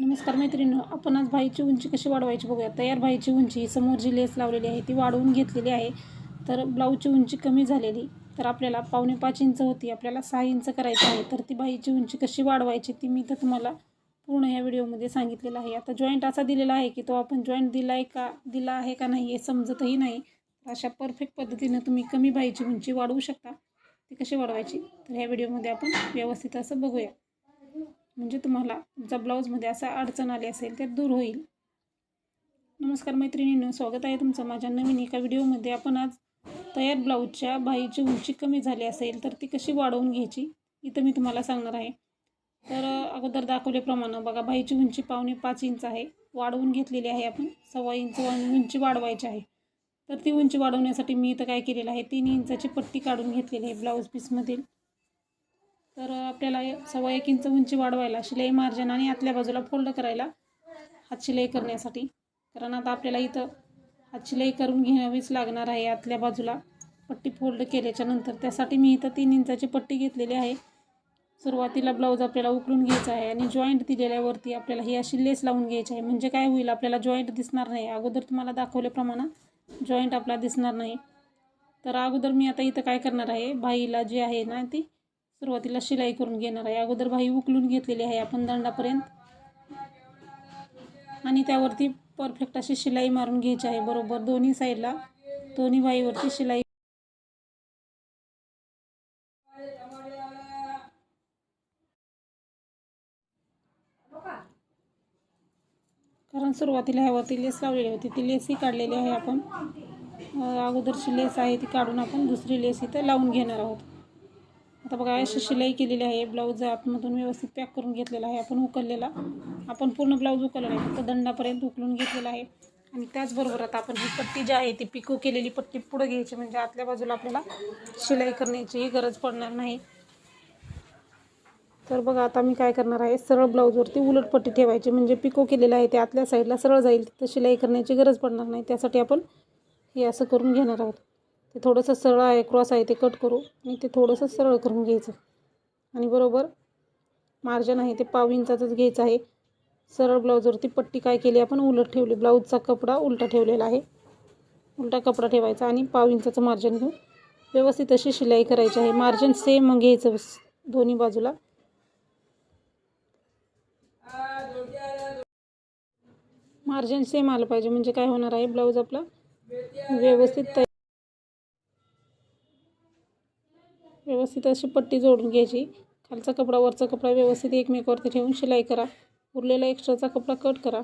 नमस्कार मैत्रिणी आपण आज भाईची उंची कशी वाढवायची बघूया. तयार भाईची उंची समोर जी लेस लावलेली आहे ती वाढवून घेतलेली आहे. तर ब्लाऊजची उंची कमी झालेली. तर आपल्याला पावणे पाच इंच होती आपल्याला सहा इंच करायचं आहे. तर ती बाईची उंची कशी वाढवायची ती मी तर तुम्हाला पूर्ण या व्हिडिओमध्ये सांगितलेलं आहे. आता जॉईंट असा दिलेला आहे की तो आपण जॉईंट दिला आहे का दिला आहे का नाही हे समजतही नाही. अशा परफेक्ट पद्धतीनं तुम्ही कमी बाईची उंची वाढवू शकता. ती कशी वाढवायची? तर ह्या व्हिडिओमध्ये आपण व्यवस्थित असं बघूया. म्हणजे तुम्हाला तुमचा ब्लाऊजमध्ये असा अडचण आली असेल ते दूर होईल. नमस्कार मैत्रिणींनो स्वागत आहे तुमचं माझ्या नवीन एका व्हिडिओमध्ये. आपण आज तयार ब्लाऊजच्या बाईची उंची कमी झाली असेल तर ती कशी वाढवून घ्यायची इथं मी तुम्हाला सांगणार आहे. तर अगोदर दाखवल्याप्रमाणे बघा बाईची उंची पावणे पाच इंच आहे. वाढवून घेतलेली आहे आपण. सव्वा इंच उंची वाढवायची आहे. तर ती उंची वाढवण्यासाठी मी इथं काय केलेलं आहे तीन इंचाची पट्टी काढून घेतलेली आहे ब्लाऊज पीसमधील. तर आपल्याला सव्वा एक इंच उंची वाढवायला शिलाई मार्जिन आणि आतल्या बाजूला फोल्ड करायला हात शिलाई करण्यासाठी. कारण आता आपल्याला इथं हात शिलाई करून घ्यावीच लागणार आहे आतल्या बाजूला. पट्टी फोल्ड केल्याच्यानंतर त्यासाठी मी इथं तीन इंचाची पट्टी घेतलेली आहे. सुरुवातीला ब्लाऊज आपल्याला उकळून घ्यायचा आहे आणि जॉईंट दिलेल्यावरती आपल्याला ही अशी लेस लावून घ्यायची आहे. म्हणजे काय होईल आपल्याला जॉईंट दिसणार नाही. अगोदर तुम्हाला दाखवल्याप्रमाणे जॉईंट आपला दिसणार नाही. तर अगोदर मी आता इथं काय करणार आहे बाईला जी आहे ना ती सुरुवातीला शिलाई करून घेणार आहे. अगोदर बाई उकलून घेतलेली आहे आपण दंडापर्यंत. आणि त्यावरती परफेक्ट अशी शिलाई मारून घ्यायची आहे. बरोबर दोन्ही साईडला दोन्ही बाईवरती शिलाई. कारण सुरुवातीला ह्यावरती लेस लावलेली होती. ती लेसही काढलेली आहे आपण. अगोदरची लेस आहे ती काढून आपण दुसरी लेस इथं लावून घेणार आहोत. आता बघा अशी शिलाई केलेली आहे. ब्लाऊज आतमधून व्यवस्थित पॅक करून घेतलेला आहे. आपण उकललेला. आपण पूर्ण ब्लाऊज उकलला आहे. फक्त दंडापर्यंत उकलून घेतलेला आहे. आणि त्याचबरोबर आता आपण ही पट्टी जी आहे ती पिको केलेली पट्टी पुढं घ्यायची. म्हणजे आतल्या बाजूला आपल्याला शिलाई करण्याचीही गरज पडणार नाही. तर बघा आता मी काय करणार आहे? सरळ ब्लाऊजवरती उलट पट्टी ठेवायची. म्हणजे पिको केलेलं आहे ते आतल्या साईडला सरळ जाईल. तिथं शिलाई करण्याची गरज पडणार नाही. त्यासाठी आपण हे असं करून घेणार आहोत. ते थोडंसं सरळ आहे क्रॉस आहे ते कट करू. आणि ते थोडंसं सरळ करून घ्यायचं. आणि बरोबर मार्जन आहे ते पाव इंचाचंच घ्यायचं आहे. सरळ ब्लाऊजवरती पट्टी काय केली आपण उलट ठेवली. ब्लाऊजचा कपडा उलटा ठेवलेला आहे. उलटा कपडा ठेवायचा आणि पाव इंचाचं मार्जन घेऊन व्यवस्थित अशी शिलाई करायची आहे. मार्जिन सेम घ्यायचं दोन्ही बाजूला. मार्जिन सेम आलं पाहिजे. म्हणजे काय होणार आहे ब्लाऊज आपला व्यवस्थित व्यवस्थित अशी पट्टी जोडून घ्यायची. खालचा कपडा वरचा कपडा व्यवस्थित एकमेकावरती ठेवून शिलाई करा. उरलेला एक्स्ट्राचा कपडा कट करा.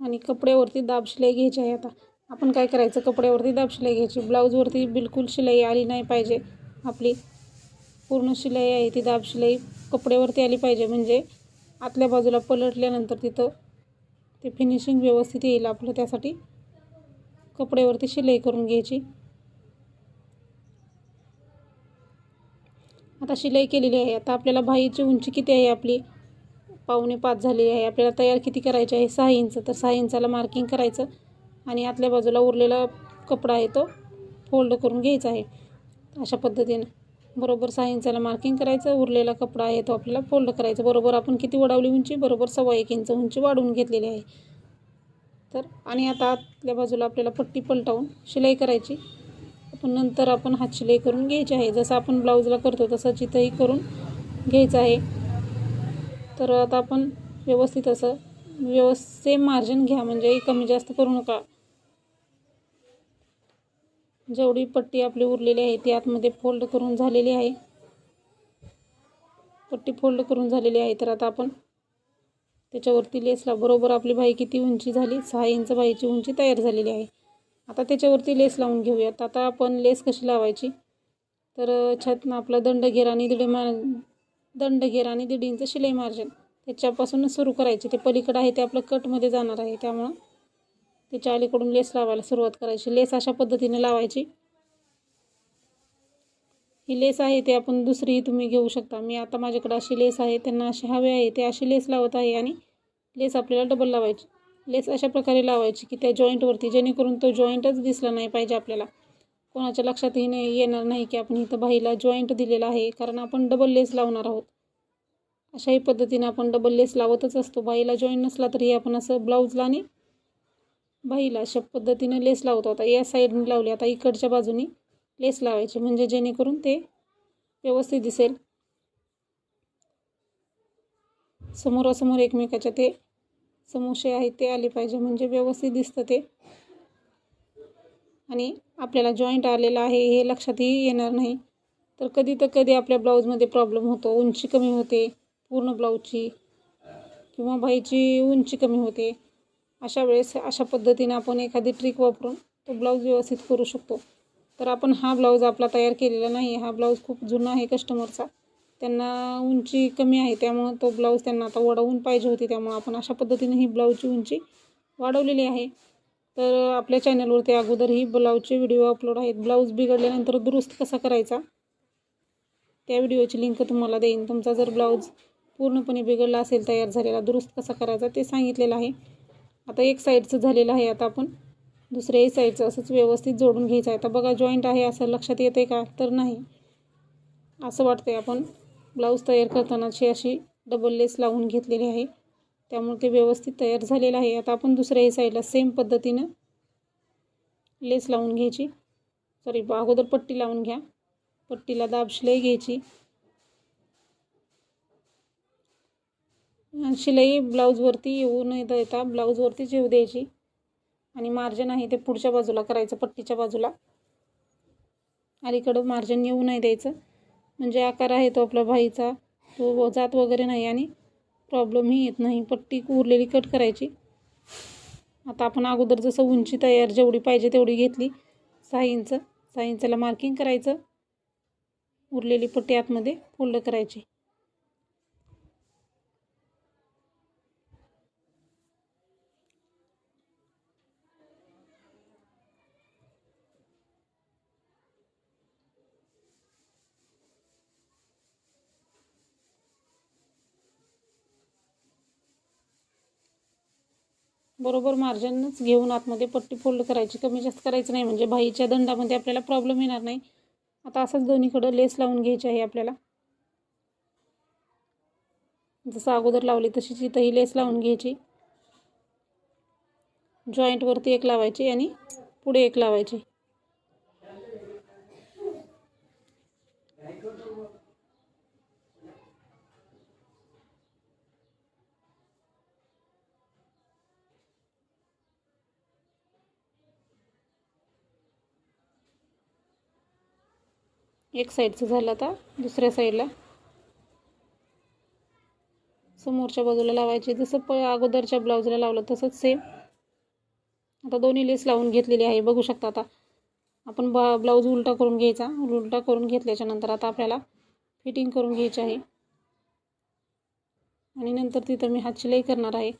आणि कपड्यावरती दाब शिलाई घ्यायची आहे आता. आपण काय करायचं? कपड्यावरती दाब शिलाई घ्यायची. ब्लाऊजवरती बिलकुल शिलाई आली नाही पाहिजे. आपली पूर्ण शिलाई आहे ती दाब शिलाई कपड्यावरती आली पाहिजे. म्हणजे आतल्या बाजूला पलटल्यानंतर तिथं ते फिनिशिंग व्यवस्थित येईल आपलं. त्यासाठी कपड्यावरती शिलाई करून घ्यायची. आता शिलाई केलेली आहे. आता आपल्याला बाहीची उंची किती आहे आपली? पावणे पाच झालेली आहे. आपल्याला तयार किती करायचे आहे? सहा इंच. तर सहा इंचाला मार्किंग करायचं. आणि आतल्या बाजूला उरलेला कपडा आहे तो फोल्ड करून घ्यायचा आहे. अशा पद्धतीनं. बरोबर सहा इंचाला मार्किंग करायचं. उरलेला कपडा आहे तो आपल्याला फोल्ड करायचा. बरोबर आपण किती वाढवली उंची? बरोबर सव्वा एक इंच उंची वाढवून घेतलेली आहे. तर आणि आता आतल्या बाजूला आपल्याला पट्टी पलटावून शिलाई करायची. पण नंतर आपण हात शिलाई करून घ्यायची आहे. जसं आपण ब्लाऊजला करतो तसं जिथंही करून घ्यायचं आहे. तर आता आपण व्यवस्थित असं व्यवस्थित सेम मार्जिन घ्या. म्हणजे कमी जास्त करू नका. जेवढी पट्टी आपली उरलेली आहे ती आतमध्ये फोल्ड करून झालेली आहे. पट्टी फोल्ड करून झालेली आहे. तर आता आपण त्याच्यावरती लेसला बरोबर आपली बाई किती उंची झाली? सहा इंच बाईची उंची तयार झालेली आहे. आता त्याच्यावरती लेस लावून घेऊयात. आता आपण लेस कशी लावायची? तर छतनं आपलं दंडघेर आणि दीड मार दंडघेर आणि दीड इंच शिलाई मार्जिन. त्याच्यापासूनच सुरू करायची. ते पलीकडं आहे ते आपलं कटमध्ये जाणार आहे. त्यामुळं त्याच्या अलीकडून लेस लावायला सुरुवात करायची. लेस अशा पद्धतीने लावायची. ही लेस आहे ते आपण दुसरीही तुम्ही घेऊ शकता. मी आता माझ्याकडे अशी लेस आहे त्यांना अशी हवे आहे ते अशी लेस लावत आहे आणि लेस आपल्याला डबल लावायची. लेस अशा प्रकारे लावायची की त्या जॉईंटवरती जेणेकरून तो जॉईंटच दिसला नाही पाहिजे आपल्याला. कोणाच्या लक्षातही नाही येणार नाही की आपण इथं बाहीला जॉईंट दिलेला आहे कारण आपण डबल लेस लावणार आहोत. अशाही पद्धतीने आपण डबल लेस लावतच असतो. बाईला जॉईंट नसला तरी आपण असं ब्लाऊजला आणि बाईला अशा पद्धतीने लेस लावतो. आता या साईडने लावली आता इकडच्या बाजूनी लेस लावायची. म्हणजे जेणेकरून ते व्यवस्थित दिसेल. समोरासमोर एकमेकाच्या ते समोसे आहेत ते आले पाहिजे म्हणजे व्यवस्थित दिसतं ते. आणि आपल्याला जॉईंट आलेला आहे हे लक्षातही येणार नाही. तर कधी तर कधी आपल्या ब्लाऊजमध्ये प्रॉब्लेम होतो उंची कमी होते पूर्ण ब्लाऊजची किंवा बाईची उंची कमी होते. अशा वेळेस अशा पद्धतीने आपण एखादी ट्रिक वापरून तो ब्लाऊज व्यवस्थित करू शकतो. तर आपण हा ब्लाऊज आपला तयार केलेला नाही हा ब्लाऊज खूप जुना आहे कस्टमरचा त्यांना उंची कमी आहे त्यामुळं तो ब्लाऊज त्यांना आता वाढवून पाहिजे होती. त्यामुळं आपण अशा पद्धतीने ही ब्लाऊजची उंची वाढवलेली आहे. तर आपल्या चॅनलवरती अगोदर ही ब्लाऊजचे व्हिडिओ अपलोड आहेत. ब्लाऊज बिघडल्यानंतर दुरुस्त कसा करायचा? त्या व्हिडिओची लिंक तुम्हाला देईन. तुमचा जर ब्लाऊज पूर्णपणे बिघडला असेल तयार झालेला दुरुस्त कसा करायचा ते सांगितलेलं आहे. आता एक साईडचं झालेलं आहे. आता आपण दुसऱ्याही साईडचं असंच व्यवस्थित जोडून घ्यायचं आहे. आता बघा जॉईंट आहे असं लक्षात येते का? तर नाही. असं वाटतं आहे आपण ब्लाऊज तयार करतानाची अशी डबल लेस लावून घेतलेली आहे. त्यामुळे ते व्यवस्थित तयार झालेलं आहे. आता आपण दुसऱ्याही साईडला सेम पद्धतीनं लेस लावून घ्यायची. सॉरी अगोदर पट्टी लावून घ्या. पट्टीला दाब शिलाई घ्यायची. शिलाई ब्लाऊजवरती येऊ न देता ब्लाऊजवरतीच येऊ द्यायची. आणि मार्जिन आहे ते पुढच्या बाजूला करायचं पट्टीच्या बाजूला. अलीकडं मार्जिन येऊ नाही द्यायचं. म्हणजे आकार आहे तो आपला भाईचा. तो जात वगैरे नाही आणि प्रॉब्लेमही येत नाही. पट्टी उरलेली कट करायची. आता आपण अगोदर जसं उंची तयार जेवढी पाहिजे तेवढी घेतली. सहा इंच सहा इंचाला मार्किंग करायचं. उरलेली पट्टी आतमध्ये फोल्ड करायची. बरोबर मार्जिनच घेऊन आतमध्ये पट्टी फोल्ड करायची कमी जास्त करायचं नाही. म्हणजे भाईच्या दंडामध्ये आपल्याला प्रॉब्लेम येणार नाही. आता असंच दोन्हीकडं लेस लावून घ्यायची आहे आपल्याला. जसं अगोदर लावली तशीच इथंही लेस लावून घ्यायची. जॉईंटवरती एक लावायची आणि पुढे एक लावायची. एक साईडचं झालं आता दुसऱ्या साईडला. समोरच्या बाजूला लावायचे जसं प अगोदरच्या ब्लाऊजला लावलं तसंच सेम आता दोन्ही लेस लावून घेतलेली आहे बघू शकता आता. आपण बा ब्लाऊज उलटा करून घ्यायचा. उलटा करून घेतल्याच्या नंतर आता आपल्याला फिटिंग करून घ्यायची आहे. आणि नंतर तिथं मी हात शिलाई करणार आहे.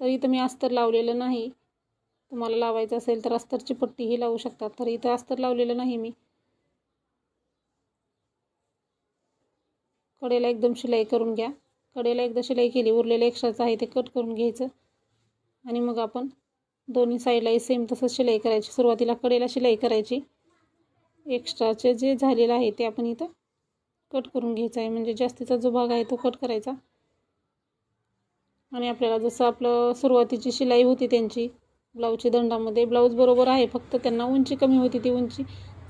तर इथं मी अस्तर लावलेलं नाही. तुम्हाला लावायचं असेल तर अस्तरची पट्टीही लावू शकतात तर इथं अस्तर लावलेलं नाही मी. कडेला एकदम शिलाई करून घ्या. कडेला एकदा शिलाई केली उरलेलं एक्स्ट्राचं आहे ते कट करून घ्यायचं. आणि मग आपण दोन्ही साईडलाही सेम तसंच शिलाई करायची. सुरुवातीला कडेला शिलाई करायची. एक्स्ट्राचे जे झालेलं आहे ते आपण इथं कट करून घ्यायचं आहे. म्हणजे जास्तीचा जो भाग आहे तो कट करायचा. आणि आपल्याला जसं आपलं सुरुवातीची शिलाई होती त्यांची ब्लाऊजची दंडामध्ये ब्लाऊज बरोबर आहे. फक्त त्यांना उंची कमी होती ती उंची.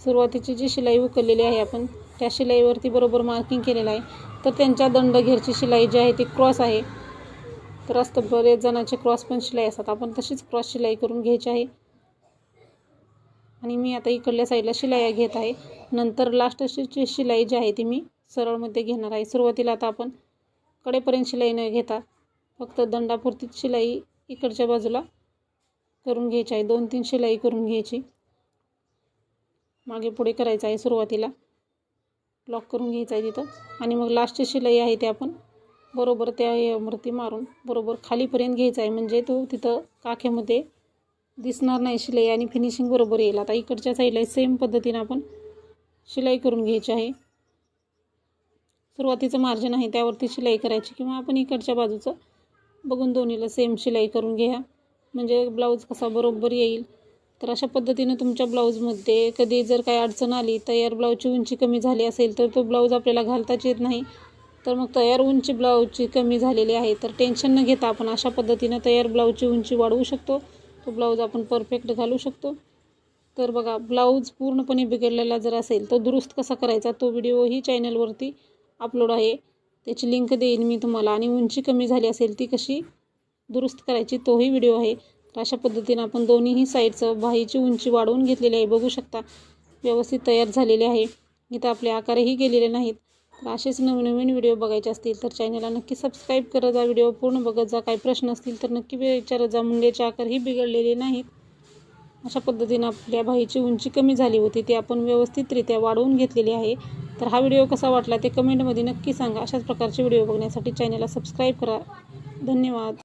सुरुवातीची जी शिलाई उकललेली आहे आपण त्या शिलाईवरती बरोबर मार्किंग केलेलं आहे. तर त्यांच्या दंडघेरची शिलाई जी आहे ती क्रॉस आहे. तर असतं बरेच जणांचे क्रॉस पण शिलाई असतात. आपण तशीच क्रॉस शिलाई करून घ्यायची आहे. आणि मी आता इकडल्या साईडला शिलाई घेत आहे. नंतर लास्टची शिलाई जी आहे ती मी सरळमध्ये घेणार आहे. सुरुवातीला आता आपण कडेपर्यंत शिलाई न घेता फक्त दंडापुरतीच शिलाई इकडच्या बाजूला करून घ्यायची आहे. दोन तीन शिलाई करून घ्यायची. मागे पुढे करायचं आहे सुरुवातीला. लॉक करून घ्यायचा आहे तिथं. आणि मग लास्टची शिलाई आहे ते आपण बरोबर त्या वरती मारून बरोबर खालीपर्यंत घ्यायचा आहे. म्हणजे तो तिथं काखेमध्ये दिसणार नाही शिलाई आणि फिनिशिंग बरोबर येईल. आता इकडच्या साईडला सेम पद्धतीनं आपण शिलाई करून घ्यायची आहे. सुरुवातीचं मार्जिन आहे त्यावरती शिलाई करायची किंवा आपण इकडच्या बाजूचं बघून दोन्हीला सेम शिलाई करून घ्या. म्हणजे ब्लाऊज कसा बरोबर येईल. तर अशा पद्धतीनं तुमच्या ब्लाऊजमध्ये कधी जर काही अडचण आली तयार ब्लाऊजची उंची कमी झाली असेल तर तो ब्लाऊज आपल्याला घालताच येत नाही. तर मग तयार उंची ब्लाऊजची कमी झालेली आहे तर टेन्शन न घेता आपण अशा पद्धतीनं तयार ब्लाऊजची उंची वाढवू शकतो. तो ब्लाऊज आपण परफेक्ट घालू शकतो. तर बघा ब्लाऊज पूर्णपणे बिघडलेला जर असेल तर दुरुस्त कसा करायचा तो व्हिडिओही चॅनलवरती अपलोड आहे. त्याची लिंक देईन मी तुम्हाला. आणि उंची कमी झाली असेल ती कशी दुरुस्त करायची तोही व्हिडिओ आहे. तर अशा पद्धतीनं आपण दोन्हीही साईडचं बाहीची उंची वाढवून घेतलेली आहे. बघू शकता व्यवस्थित तयार झालेले आहे. इथं आपले आकारही गेलेले नाहीत. तर असेच नवनवीन व्हिडिओ बघायचे असतील तर चॅनलला नक्की सबस्क्राईब करत जा. व्हिडिओ पूर्ण बघत जा. काही प्रश्न असतील तर नक्की विचारत जा. मुंग्याचे आकारही बिघडलेले नाहीत. अशा पद्धतीनं आपल्या बाहीची उंची कमी झाली होती. ती आपण व्यवस्थितरित्या वाढवून घेतलेली आहे. तर हा व्हिडिओ कसा वाटला ते कमेंटमध्ये नक्की सांगा. अशाच प्रकारचे व्हिडिओ बघण्यासाठी चॅनलला सबस्क्राईब करा. धन्यवाद.